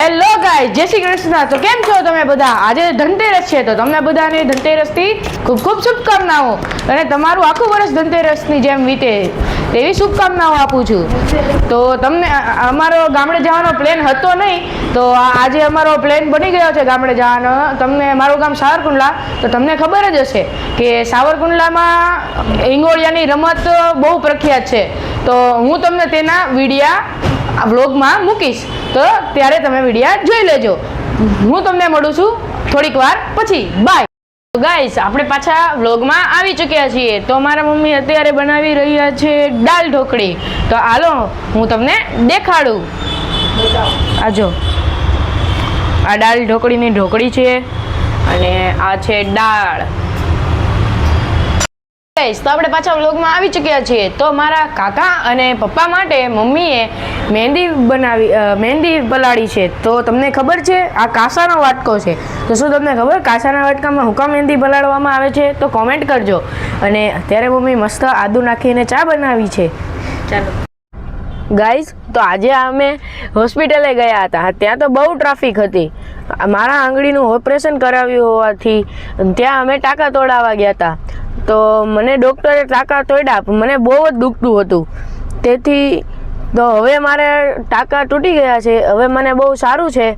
Hello ગાય જય શ્રી કૃષ્ણ. તો કેમ છો તમે બધા? આજે ધનતેરસ છે, તો તમને બધાને ધનતેરસથી ખૂબ ખૂબ શુભકામનાઓ. અને તમારું આખું વર્ષ ધનતેરસની જેમ વીતે તેવી શુભકામનાઓ આપું છું. તો તમને અમારો ગામડે જવાનો પ્લેન હતો નહીં, તો આજે અમારો પ્લેન બની ગયો છે ગામડે જવાનો. તમને, મારું ગામ સાવરકુંડલા, તો તમને ખબર જ હશે કે સાવરકુંડલામાં ઇંગોળિયાની રમત બહુ પ્રખ્યાત છે. તો હું તમને તેના વિડીયા આ વ્લોગમાં મૂકીશ, તો ત્યારે તમે વિડીયા જોઈ લેજો. હું તમને મળું છું થોડીક વાર પછી. બાય ગાઈસ આપણે પાછા વ્લોગમાં આવી ચૂક્યા છીએ. તો મારા મમ્મી અત્યારે બનાવી રહ્યા છે દાલ ઢોકળી. તો હાલો, હું તમને દેખાડું. આ જો. આ દાલ ઢોકળીની ઢોકળી છે અને આ છે દાળ. ગાઈસ, તો આપણે પાછા વ્લોગમાં આવી ચૂક્યા છીએ. તો મારા કાકા અને પપ્પા માટે મમ્મીએ મહેંદી બનાવી મહેંદી પલાળી છે. તો તમને ખબર છે આ કાસાનો વાટકો છે. તો શું તમને ખબર? કાસાના વાટકામાં હુકા મહેંદી પલાળવામાં આવે છે? તો કોમેન્ટ કરજો. અને અત્યારે મમ્મી મસ્ત આદુ નાખીને ચા બનાવી છે. ચાલો. ગાઈઝ તો આજે અમે હોસ્પિટલે ગયા હતા. ત્યાં તો બહુ ટ્રાફિક હતી. મારા આંગળીનું ઓપરેશન કરાવ્યું હોવાથી ત્યાં અમે ટાંકા તોડાવવા ગયા હતા. તો મને ડૉક્ટરે ટાંકા તોડ્યા મને બહુ જ દુખતું હતું. તેથી તો હવે મારે ટાંકા તૂટી ગયા છે, હવે મને બહુ સારું છે.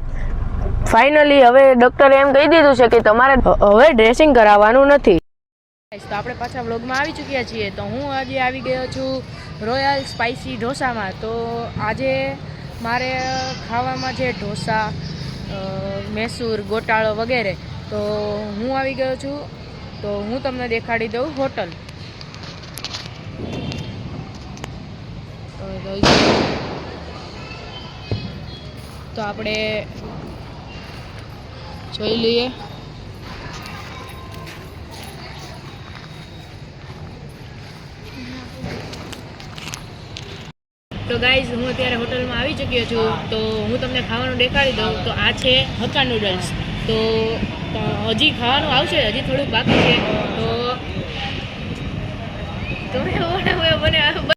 ફાઇનલી હવે ડૉક્ટરે એમ કહી દીધું છે કે તમારે હવે ડ્રેસિંગ કરાવવાનું નથી. તો આપણે પાછા વ્લોગમાં આવી ચૂક્યા છીએ. તો હું આજે આવી ગયો છું રોયલ સ્પાઇસી ઢોસામાં. તો આજે મારે ખાવામાં છે ઢોસા મૈસૂર, ગોટાળો વગેરે. તો હું આવી ગયો છું તો હું તમને દેખાડી દઉં હોટલ. તો આપણે જોઈ લઈએ. તો ગાઈઝ, હું અત્યારે હોટલમાં આવી ચૂક્યો છું. તો હું તમને ખાવાનું દેખાડી દઉં. તો આ છે હક્કા નૂડલ્સ. તો હજી ખાવાનું આવશે હજી થોડુંક બાકી છે.